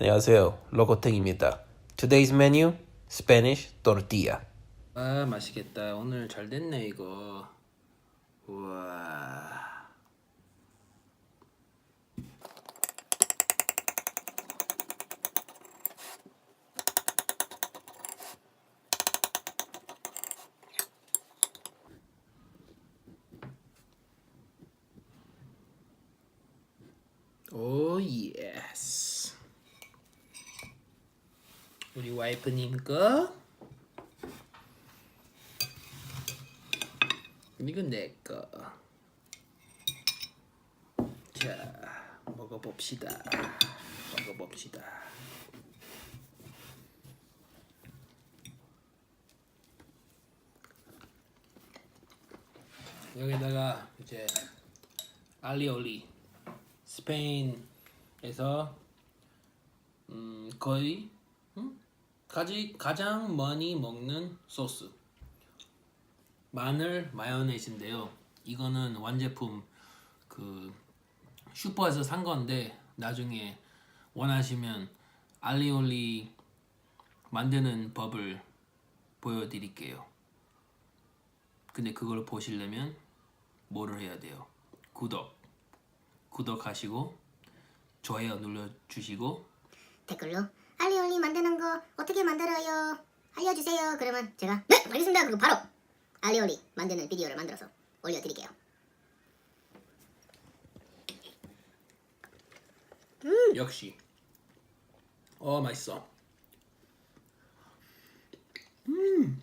안녕하세요. 로코텍입니다. Today's menu, Spanish tortilla. 아 맛있겠다 오늘 잘 됐네 이거 우와 오 예스 우리 와이프님 거 이건 내 거. 자, 먹어봅시다. 먹어봅시다. 여기다가 이제 알리올리 스페인에서 음, 거의 음? 가지 가장 많이 먹는 소스. 마늘 마요네즈인데요. 이거는 완제품 그 슈퍼에서 산 건데 나중에 원하시면 알리올리 만드는 법을 보여드릴게요. 근데 그걸 보시려면 뭐를 해야 돼요? 구독, 구독하시고 좋아요 눌러주시고 댓글로 어떻게 만들어요? 알려주세요. 그러면 제가 네 알겠습니다. 그리고 바로 알리올리 만드는 비디오를 만들어서 올려드릴게요. 역시 어 맛있어 음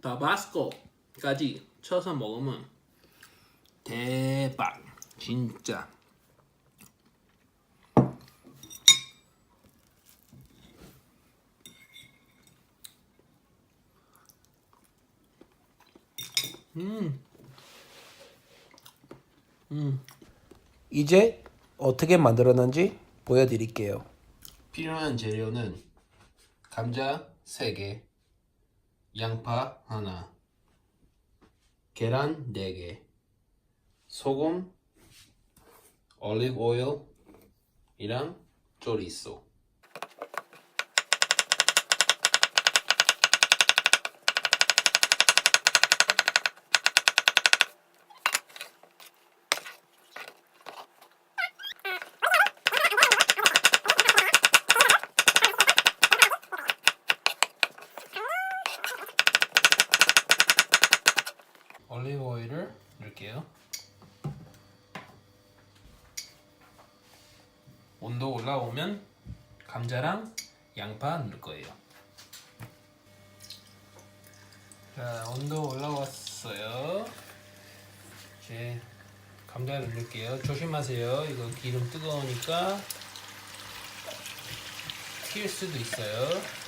타바스코까지 쳐서 먹으면 대박 진짜 이제 어떻게 만들었는지 보여드릴게요. 필요한 재료는 감자 3개, 양파 하나, 계란 4개, 소금, 올리브 오일이랑 조리소. 올리브 오일을 넣을게요. 온도 올라오면 감자랑 양파 넣을 거예요. 자, 온도 올라왔어요. 이제 감자를 넣을게요. 조심하세요. 이거 기름 뜨거우니까 튈 수도 있어요.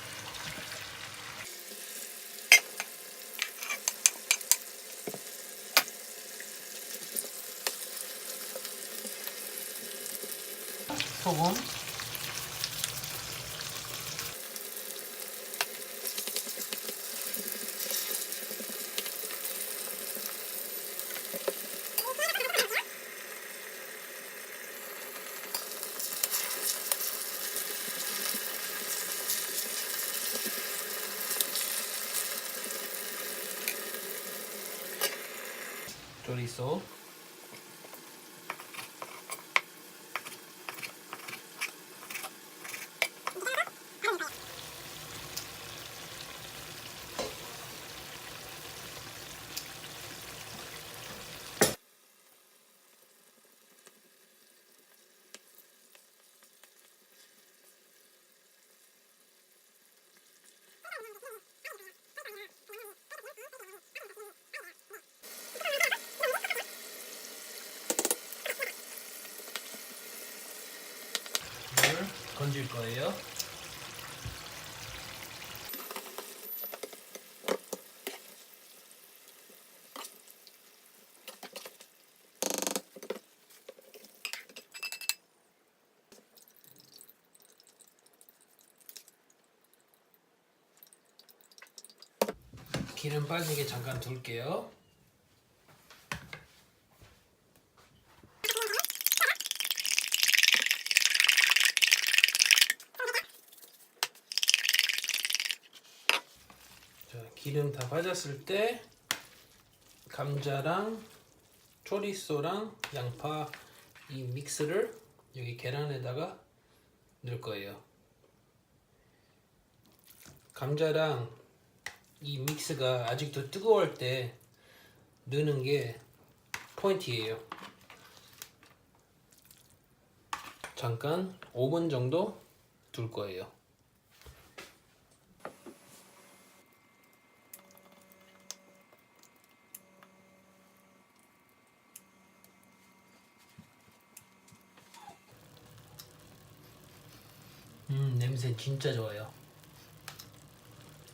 소금 조리소 물 건질 거예요. 기름 빠지게 잠깐 둘게요. 기름 다 빠졌을 때 감자랑 초리소랑 양파 이 믹스를 여기 계란에다가 넣을 거예요. 감자랑 이 믹스가 아직도 뜨거울 때 넣는 게 포인트예요. 잠깐 5분 정도 둘 거예요. 음 냄새 진짜 좋아요.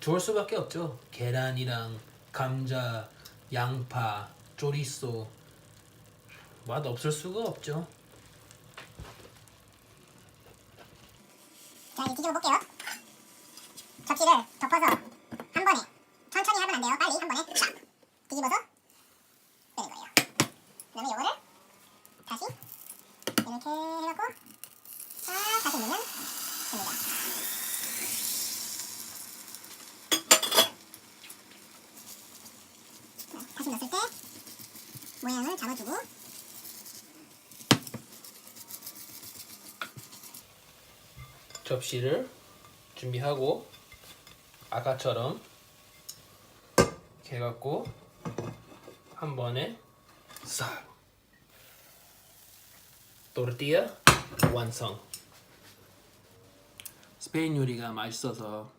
좋을 수밖에 없죠. 계란이랑 감자, 양파, 조리소 맛 없을 수가 없죠. 자 이제 뒤집어 볼게요. 접시를 덮어서 한 번에 천천히 하면 안 돼요. 빨리 한 번에 샥 뒤집어서 빼는 거예요. 그다음에 이거를 다시 이렇게 해갖고 싹 다시 넣으면 됩니다. 자, 다시 넣었을 때 모양을 잡아주고. 접시를 준비하고 아까처럼 해갖고 한 번에 싹. 또르띠아 완성. 스페인 요리가 맛있어서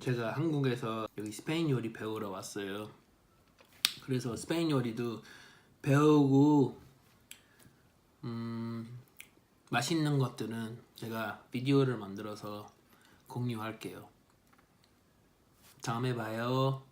제가 한국에서 여기 스페인 요리 배우러 왔어요 그래서 스페인 요리도 배우고 음, 맛있는 것들은 제가 비디오를 만들어서 공유할게요. 다음에 봐요.